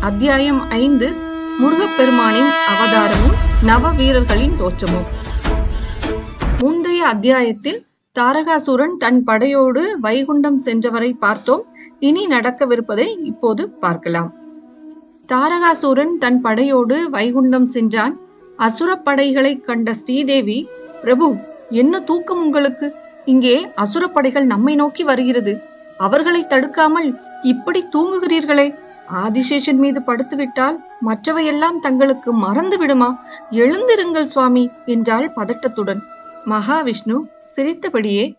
அத்தியாயம் ஐந்து முருகப்பெருமானின் அவதாரமும் நவ வீரர்களின் தோற்றமும். முந்தைய அத்தியாயத்தில் தாரகாசுரன் தன் படையோடு வைகுண்டம் சென்றவரை பார்த்தோம். இனி நடக்கவிருப்பதை இப்போது பார்க்கலாம். தாரகாசுரன் தன் படையோடு வைகுண்டம் சென்றான். அசுரப்படைகளை கண்ட ஸ்ரீதேவி பிரபு என்ன தூக்கம் உங்களுக்கு? இங்கே அசுரப்படைகள் நம்மை நோக்கி வருகிறது. அவர்களை தடுக்காமல் இப்படி தூங்குகிறீர்களே. ஆதிசேஷன் மீது படுத்துவிட்டால் மற்றவையெல்லாம் தங்களுக்கு மறந்து விடுமா எழுந்திருங்கள் சுவாமி என்றாள் பதட்டத்துடன். மகாவிஷ்ணு சிரித்தபடியே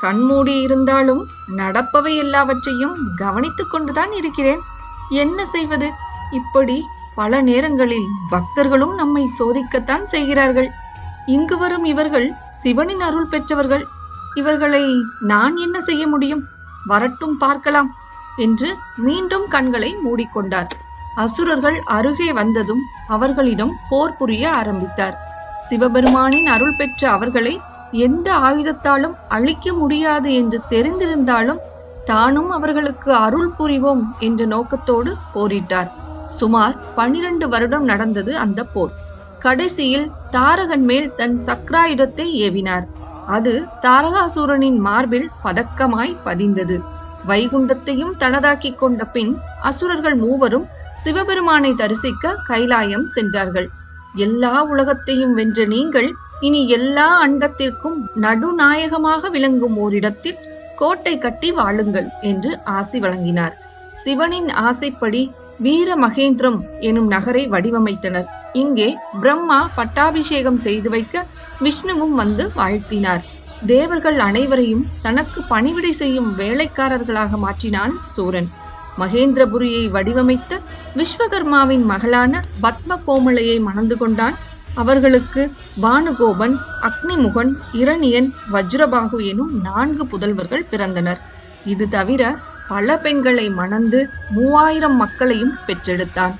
கண்மூடி இருந்தாலும் நடப்பவை எல்லாவற்றையும் கவனித்துக் கொண்டுதான் இருக்கிறேன். என்ன செய்வது? இப்படி பல நேரங்களில் பக்தர்களும் நம்மை சோதிக்கத்தான் செய்கிறார்கள். இங்கு வரும் இவர்கள் சிவனின் அருள் பெற்றவர்கள். இவர்களை நான் என்ன செய்ய முடியும்? வரட்டும் பார்க்கலாம். என்று மீண்டும் கண்களை மூடிக்கொண்டார். அசுரர்கள் அருகே வந்ததும் அவர்களிடம் போர் புரிய ஆரம்பித்தார். சிவபெருமானின் அருள் பெற்ற அவர்களை எந்த ஆயுதத்தாலும் அழிக்க முடியாது என்று தெரிந்திருந்தாலும் தானும் அவர்களுக்கு அருள் புரிவோம் என்ற நோக்கத்தோடு போரிட்டார். சுமார் பனிரெண்டு வருடம் நடந்தது அந்த போர். கடைசியில் தாரகன் மேல் தன் சக்ராயுதத்தை ஏவினார். அது தாரகாசூரனின் மார்பில் பதக்கமாய் பதிந்தது. வைகுண்டத்தையும் தனதாக்கிக் கொண்ட பின் அசுரர்கள் மூவரும் சிவபெருமானை தரிசிக்க கைலாயம் சென்றார்கள். எல்லா உலகத்தையும் வென்ற நீங்கள் இனி எல்லா அண்டத்திற்கும் நடுநாயகமாக விளங்கும் ஓரிடத்தில் கோட்டை கட்டி வாழுங்கள் என்று ஆசி வழங்கினார். சிவனின் ஆசைப்படி வீர மகேந்திரம் எனும் நகரை வடிவமைத்தனர். இங்கே பிரம்மா பட்டாபிஷேகம் செய்து வைக்க விஷ்ணுவும் வந்து வாழ்த்தினார். தேவர்கள் அனைவரையும் தனக்கு பணிவிடை செய்யும் வேலைக்காரர்களாக மாற்றினான் சூரன். மகேந்திரபுரியை வடிவமைத்த விஸ்வகர்மாவின் மகளான பத்ம கோமலையை மணந்து கொண்டான். அவர்களுக்கு பானுகோபன் அக்னிமுகன் இரணியன் வஜ்ரபாகு எனும் நான்கு புதல்வர்கள் பிறந்தனர். இது தவிர பல பெண்களை மணந்து மூவாயிரம் மக்களையும் பெற்றெடுத்தான்.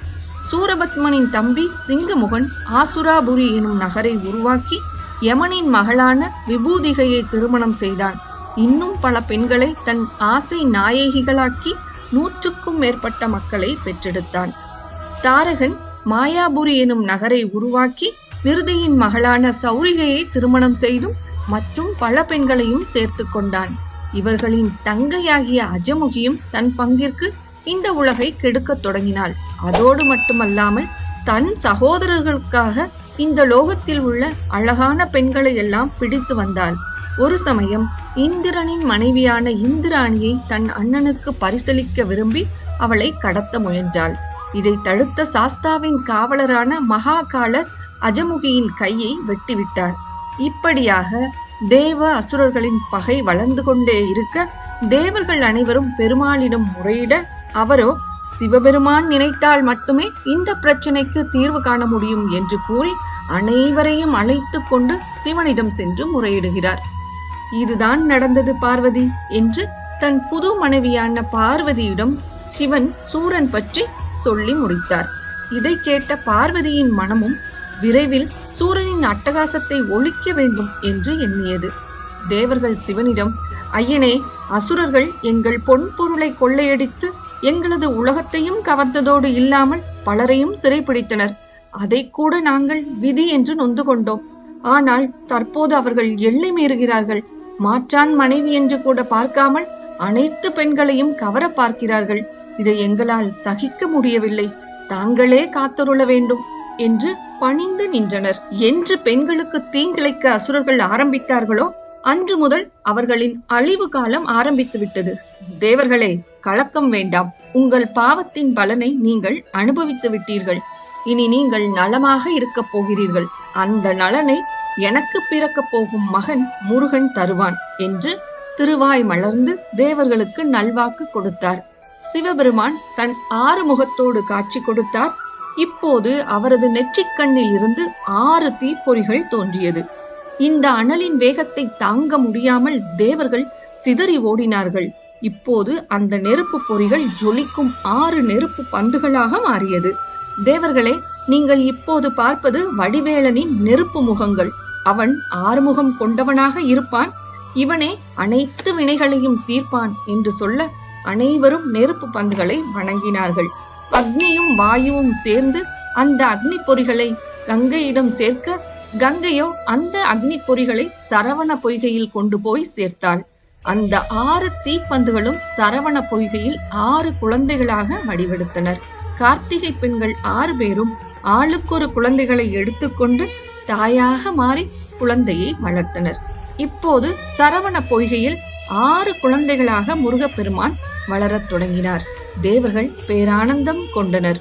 சூரபத்மனின் தம்பி சிங்கமுகன் ஆசுராபுரி எனும் நகரை உருவாக்கி யமனின் மகளான விபூதிகையை திருமணம் செய்தான். இன்னும் பல பெண்களை தன் ஆசை நாயகிகளாக்கி நூற்றுக்கும் மேற்பட்ட மக்களை பெற்றெடுத்தான். தாரகன் மாயாபுரி எனும் நகரை உருவாக்கி விருதியின் மகளான சௌரிகையை திருமணம் செய்தும் மற்றும் பல பெண்களையும் சேர்த்து கொண்டான். இவர்களின் தங்கையாகிய அஜமுகியும் தன் பங்கிற்கு இந்த உலகை கெடுக்கத் தொடங்கினாள். அதோடு மட்டுமல்லாமல் தன் சகோதரர்களுக்காக இந்த லோகத்தில் உள்ள அழகான பெண்களை எல்லாம் பிடித்து வந்தாள். ஒரு சமயம் இந்திரனின் மனைவியான இந்திராணியை தன் அண்ணனுக்கு பரிசளிக்க விரும்பி அவளை கடத்த முயன்றாள். இதை தடுத்த சாஸ்தாவின் காவலரான மகாகாலர் அஜமுகியின் கையை வெட்டிவிட்டார். இப்படியாக தேவ அசுரர்களின் பகை வளர்ந்து கொண்டே இருக்க தேவர்கள் அனைவரும் பெருமாளிடம் முறையிட அவரோ சிவபெருமான் நினைத்தால் மட்டுமே இந்த பிரச்சனைக்கு தீர்வு காண முடியும் என்று கூறி அனைவரையும் அழைத்து கொண்டு சிவனிடம் சென்று முறையிடுகிறார். இதுதான் நடந்தது பார்வதி என்று தன் புது மனைவியான பார்வதியிடம் சிவன் சூரன் பற்றி சொல்லி முடித்தார். இதை கேட்ட பார்வதியின் மனமும் விரைவில் சூரனின் அட்டகாசத்தை ஒழிக்க வேண்டும் என்று எண்ணியது. தேவர்கள் சிவனிடம் ஐயனே அசுரர்கள் எங்கள் பொன் பொருளை கொள்ளையடித்து எங்களது உலகத்தையும் கவர்ந்ததோடு இல்லாமல் பலரையும் சிறைப்பிடித்தனர். அதை கூட நாங்கள் விதி என்று நொந்து கொண்டோம். ஆனால் தற்போது அவர்கள் எல்லை மீறுகிறார்கள். மாற்றான் மனைவி என்று கூட பார்க்காமல் அனைத்து பெண்களையும் கவர பார்க்கிறார்கள். இதை எங்களால் சகிக்க முடியவில்லை. தாங்களே காத்தருள வேண்டும் என்று பணிந்து நின்றனர். என்று பெண்களுக்கு தீங்கிழைக்க அசுரர்கள் ஆரம்பித்தார்களோ? அன்று முதல் அவர்களின் அழிவு காலம் ஆரம்பித்து விட்டது தேவர்களே கலக்கம் வேண்டாம். உங்கள் பாவத்தின் பலனை நீங்கள் அனுபவித்து விட்டீர்கள். இனி நீங்கள் நலமாக இருக்கப் போகிறீர்கள். அந்த நலனை எனக்கு பிறக்கப் போகும் மகன் முருகன் தருவான் என்று திருவாய் மலர்ந்து தேவர்களுக்கு நல்வாக்கு கொடுத்தார். சிவபெருமான் தன் ஆறு முகத்தோடு காட்சி கொடுத்தார். இப்போது அவரது நெற்றிக்கண்ணில் இருந்து ஆறு தீப்பொறிகள் தோன்றியது. இந்த அனலின் வேகத்தை தாங்க முடியாமல் தேவர்கள் சிதறி ஓடினார்கள். இப்போது அந்த நெருப்பு பொறிகள் ஜொலிக்கும் ஆறு நெருப்பு பந்துகளாக மாறியது. தேவர்களே நீங்கள் இப்போது பார்ப்பது வடிவேலனின் நெருப்பு முகங்கள். அவன் ஆறுமுகம் கொண்டவனாக இருப்பான். இவனே அனைத்து வினைகளையும் தீர்ப்பான் என்று சொல்ல அனைவரும் நெருப்பு பந்துகளை வணங்கினார்கள். அக்னியும் வாயுவும் சேர்ந்து அந்த அக்னி பொறிகளை கங்கையிடம் சேர்க்க கங்கையோ அந்த அக்னி பொறிகளை சரவண பொய்கையில் கொண்டு போய் சேர்த்தாள். அந்த ஆறு தீப்பந்துகளும் சரவண பொய்கையில் ஆறு குழந்தைகளாக வடிவெடுத்தனர். கார்த்திகை பெண்கள் ஆறு பேரும் ஆளுக்கொரு குழந்தைகளை எடுத்துக்கொண்டு தாயாக மாறி குழந்தையை வளர்த்தனர். இப்போது சரவண பொய்கையில் ஆறு குழந்தைகளாக முருகப்பெருமான் வளரத் தொடங்கினார். தேவர்கள் பேரானந்தம் கொண்டனர்.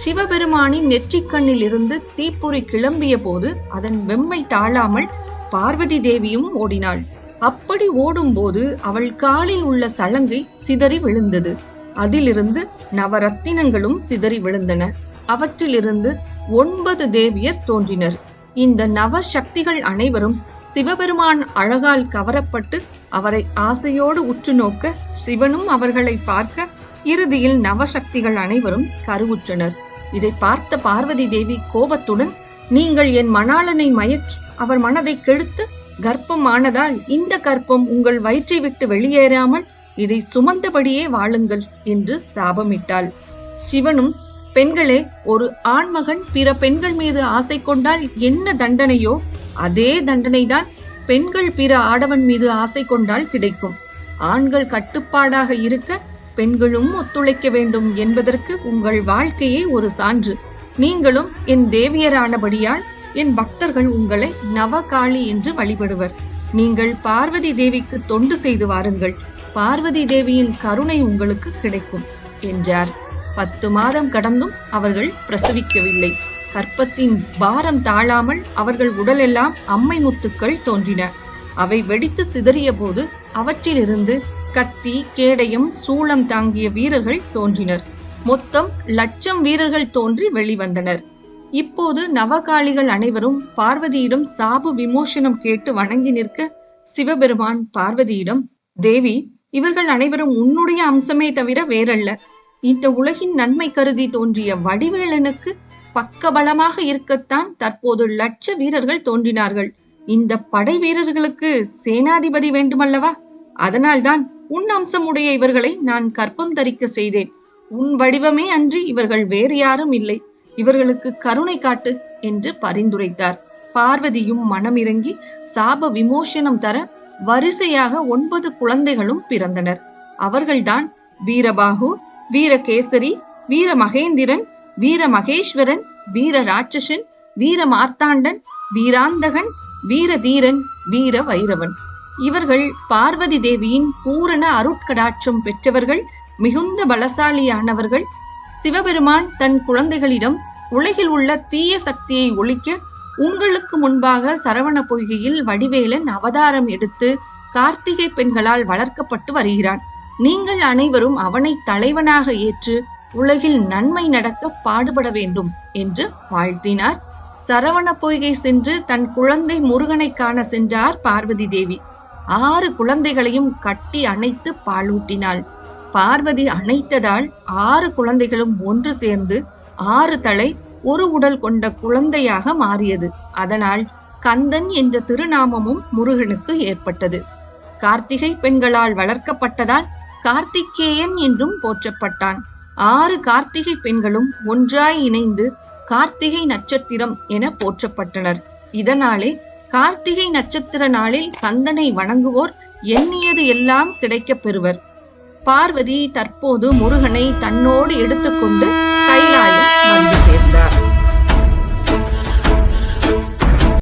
சிவபெருமானின் நெற்றிக்கண்ணில் இருந்து தீப்பொறி கிளம்பிய போது அதன் வெம்மை தாழாமல் பார்வதி தேவியும் ஓடினாள். அப்படி ஓடும்போது அவள் காலில் உள்ள சலங்கை சிதறி விழுந்தது. அதிலிருந்து நவரத்தினங்களும் சிதறி விழுந்தன. அவற்றிலிருந்து ஒன்பது தேவியர் தோன்றினர். இந்த நவ சக்திகள் அனைவரும் சிவபெருமான் அழகால் கவரப்பட்டு அவரை ஆசையோடு உற்று நோக்க சிவனும் அவர்களை பார்க்க இறுதியில் நவசக்திகள் அனைவரும் கருவுற்றனர். இதை பார்த்த பார்வதி தேவி கோபத்துடன் நீங்கள் என் மணாளனை மயக்கி அவர் மனதை கெடுத்து கர்ப்பம் ஆனதால் இந்த கர்ப்பம் உங்கள் வயிற்றை விட்டு வெளியேறாமல் இதை சுமந்தபடியே வாழுங்கள் என்று சாபமிட்டாள். சிவனும் பெண்களே ஒரு ஆண்மகன் பிற பெண்கள் மீது ஆசை கொண்டால் என்ன தண்டனையோ அதே தண்டனைதான் பெண்கள் பிற ஆடவன் மீது ஆசை கொண்டால் கிடைக்கும். ஆண்கள் கட்டுப்பாடாக இருக்க பெண்களும் ஒத்துழைக்க வேண்டும் என்பதற்கு உங்கள் வாழ்க்கையே ஒரு சான்று. நீங்களும் என் தேவியரானபடியால் என் பக்தர்கள் உங்களை நவகாளி என்று வழிபடுவர். நீங்கள் பார்வதி தேவிக்கு தொண்டு செய்து வாருங்கள். பார்வதி தேவியின் கருணை உங்களுக்கு கிடைக்கும் என்றார். பத்து மாதம் கடந்தும் அவர்கள் பிரசவிக்கவில்லை. கற்பத்தின் பாரம் தாழாமல் அவர்கள் உடலெல்லாம் அம்மை முத்துக்கள் தோன்றின. அவை வெடித்து சிதறிய போது அவற்றிலிருந்து கத்தி கேடயம் சூளம் தாங்கிய வீரர்கள் தோன்றினர். மொத்தம் லட்சம் வீரர்கள் தோன்றி வெளிவந்தனர். இப்போது நவகாளிகள் அனைவரும் பார்வதியிடம் சாபு விமோசனம் கேட்டு வணங்கி நிற்க சிவபெருமான் பார்வதியிடம் தேவி இவர்கள் அனைவரும் உன்னுடைய அம்சமே தவிர வேறல்ல. இந்த உலகின் நன்மை கருதி தோன்றிய வடிவேலனுக்கு பக்கபலமாக இருக்கத்தான் தற்போது லட்ச வீரர்கள் தோன்றினார்கள். இந்த படை வீரர்களுக்கு சேனாதிபதி வேண்டுமல்லவா? அதனால்தான் உன் அம்சமுடைய இவர்களை நான் கற்பம் தரிக்க செய்தேன். உன் வடிவமே அன்றி இவர்கள் வேறு யாரும் இல்லை. இவர்களுக்கு கருணை காட்டு என்று பரிந்துரைத்தார். பார்வதியும் மனமிறங்கி சாப விமோசனம் தர வரிசையாக ஒன்பது குழந்தைகளும் பிறந்தனர். அவர்கள்தான் வீரபாகு வீரகேசரி வீர மகேந்திரன் வீர மகேஸ்வரன் வீர ராட்சசன் வீர மார்த்தாண்டன் வீராந்தகன் வீரதீரன் வீர வைரவன் இவர்கள் பார்வதி தேவியின் பூரண அருட்கடாட்சம் பெற்றவர்கள் மிகுந்த பலசாலியானவர்கள். சிவபெருமான் தன் குழந்தைகளிடம் உலகில் உள்ள தீய சக்தியை ஒழிக்க உங்களுக்கு முன்பாக சரவண பொய்கையில் வடிவேலன் அவதாரம் எடுத்து கார்த்திகை பெண்களால் வளர்க்கப்பட்டு வருகிறான். நீங்கள் அனைவரும் அவனை தலைவனாக ஏற்று உலகில் நன்மை நடக்க பாடுபட வேண்டும் என்று வாழ்த்தினார். சரவண பொய்கை சென்று தன் குழந்தை முருகனை காண சென்றார் பார்வதி தேவி. ஆறு குழந்தைகளையும் கட்டி அணைத்து பாலூட்டினாள். பார்வதி அணைத்ததால் ஆறு குழந்தைகளும் ஒன்று சேர்ந்து ஆறு தலை ஒரு உடல் கொண்ட குழந்தையாக மாறியது. அதனால் கந்தன் என்ற திருநாமமும் முருகனுக்கு ஏற்பட்டது. கார்த்திகை பெண்களால் வளர்க்கப்பட்டதால் கார்த்திகேயன் என்றும் போற்றப்பட்டான். ஆறு கார்த்திகை பெண்களும் ஒன்றாய் இணைந்து கார்த்திகை நட்சத்திரம் என போற்றப்பட்டனர். இதனாலே கார்த்திகை நட்சத்திர நாளில் கந்தனை வணங்குவோர் எண்ணியது எல்லாம் கிடைக்கப் பெறுவர். பார்வதி தற்போது முருகனை தன்னோடு எடுத்துக்கொண்டு கைலாயம் வந்து சேர்ந்தார்.